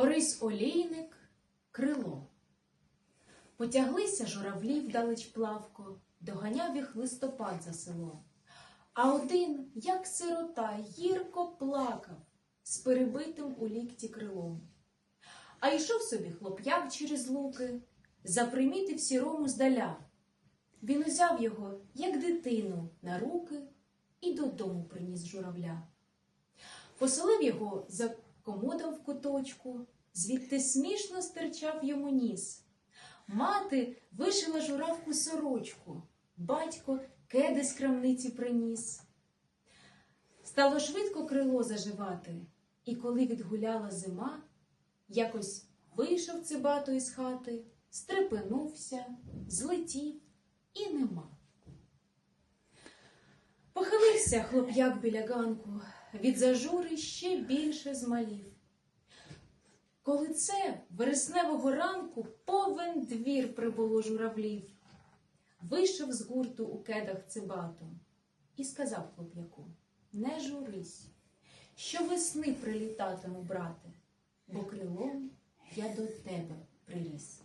Порись олійник, крило. Потяглися журавлі вдалеч плавко, доганяв їх листопад за село. А один, як сирота, гірко плакав з перебитим у лікті крилом. А йшов собі хлоп'як через луки, запримітив сірому здаля. Він узяв його, як дитину, на руки і додому приніс журавля. Поселив його за комодом в куточку, звідти смішно стирчав йому ніс. Мати вишила журавку сорочку, батько кеди з крамниці приніс. Стало швидко крило заживати, і коли відгуляла зима, якось вийшов цибато із хати, стрепенувся, злетів і нема. Похилився хлоп'як біля ганку, від зажури ще більше змалів. Коли це вересневого ранку повен двір прибуло журавлів, вийшов з гурту у кедах цибато і сказав хлоп'яку: Не журись, що весни прилітатиму, брате, бо крилом я до тебе приріс.